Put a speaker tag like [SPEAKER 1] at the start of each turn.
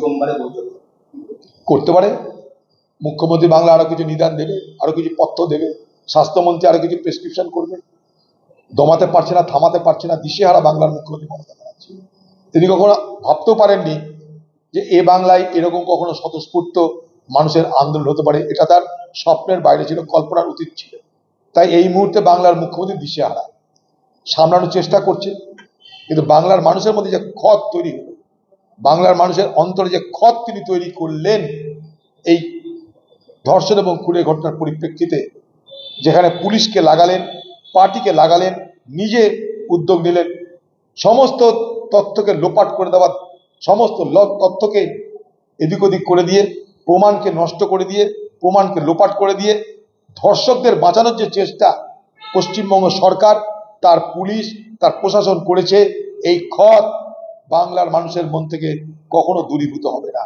[SPEAKER 1] সোমবারে বৈঠক
[SPEAKER 2] করতে পারে। মুখ্যমন্ত্রী বাংলা আরও কিছু নিদান দেবে, আরও কিছু পথ্য দেবে, স্বাস্থ্যমন্ত্রী আরও কিছু প্রেসক্রিপশন করবে। দমাতে পারছে না, থামাতে পারছে না, দিশেহারা বাংলার মুখ্যমন্ত্রী মমতা ব্যানার্জি। তিনি কখনো ভাবতেও পারেননি যে এ বাংলায় এরকম কখনো স্বতঃস্ফূর্ত মানুষের আন্দোলন হতে পারে। এটা তার স্বপ্নের বাইরে ছিল, কল্পনার অতীত ছিল। তাই এই মুহূর্তে বাংলার মুখ্যমন্ত্রী দিশেহারা। সামলানোর চেষ্টা করছে। কিন্তু বাংলার মানুষের মধ্যে যে খত তৈরি হলো, বাংলার মানুষের অন্তরে যে ক্ষত তিনি তৈরি করলেন, এই ধর্ষণ এবং খুনের ঘটনার পরিপ্রেক্ষিতে যেখানে পুলিশকে লাগালেন, পার্টিকে লাগালেন, নিজে উদ্যোগ নিলেন, সমস্ত তথ্যকে লোপাট করে দেওয়ার সমস্ত তথ্যকে এদিক ওদিক করে দিয়ে, প্রমাণকে নষ্ট করে দিয়ে, প্রমাণকে লোপাট করে দিয়ে, ধর্ষকদের বাঁচানোর যে চেষ্টা পশ্চিমবঙ্গ সরকার, তার পুলিশ, তার প্রশাসন করেছে এই ক্ষত বাংলার মানুষের মন থেকে কখনো দূরীভূত হবে না।